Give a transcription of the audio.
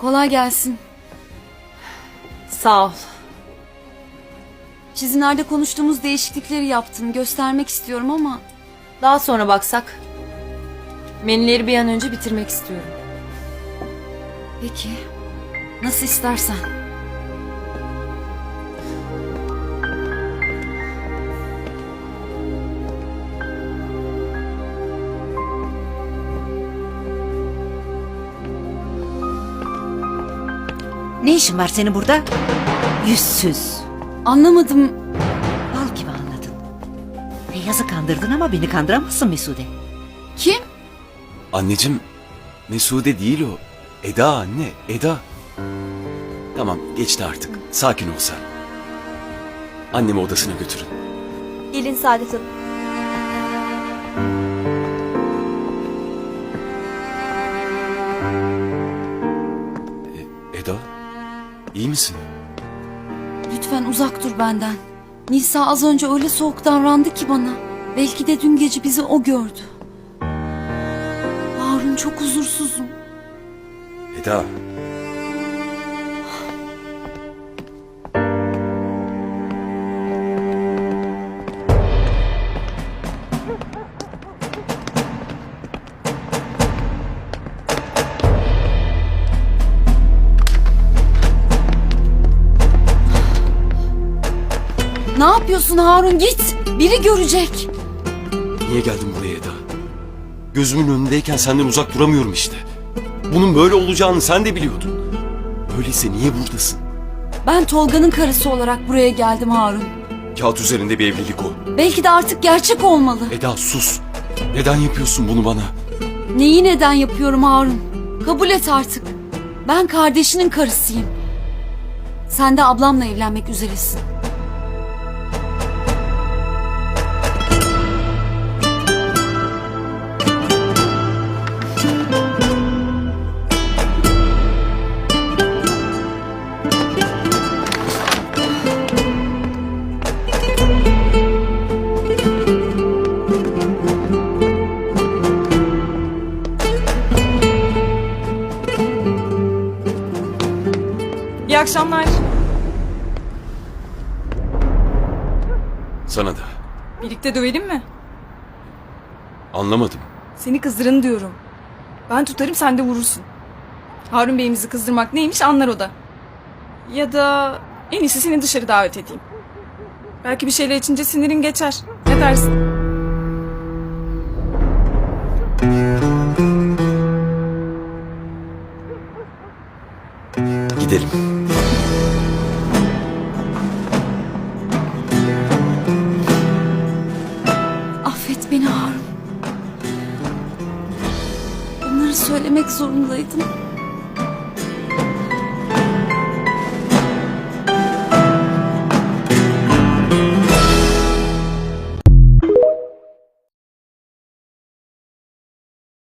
Kolay gelsin. Sağ ol. Çizimlerde konuştuğumuz değişiklikleri yaptım. Göstermek istiyorum ama Daha sonra baksak. Menüleri bir an önce bitirmek istiyorum. peki. Nasıl istersen. Ne işin var senin burada? Yüzsüz. Anlamadım. Bal gibi anladın. Feyyaz'ı kandırdın ama beni kandıramazsın Mesude. Kim? Anneciğim, Mesude değil o. Eda anne, Eda. Tamam, geçti artık. Sakin ol sen. Annemi odasına götürün. Gelin Saadet Hanım. İyi misin? Lütfen uzak dur benden. Nisa az önce öyle soğuk davrandı ki bana. Belki de dün gece bizi o gördü. Harun çok huzursuzum. Eda. Ne yapıyorsun Harun git. Biri görecek. Niye geldin buraya Eda? Gözümün önündeyken senden uzak duramıyorum işte. Bunun böyle olacağını sen de biliyordun. Öyleyse niye buradasın? Ben Tolga'nın karısı olarak buraya geldim Harun. Kağıt üzerinde bir evlilik o. Belki de artık gerçek olmalı. Eda sus. Neden yapıyorsun bunu bana? Neyi neden yapıyorum Harun? Kabul et artık. Ben kardeşinin karısıyım. Sen de ablamla evlenmek üzeresin. Akşamlar. Sana da. Birlikte dövelim mi? Anlamadım. Seni kızdırın diyorum. Ben tutarım sen de vurursun. Harun Bey'imizi kızdırmak neymiş anlar o da. Ya da en iyisi seni dışarı davet edeyim. Belki bir şeyler içince sinirin geçer. Ne dersin? Gidelim. Affet beni Harun. Bunları söylemek zorundaydım.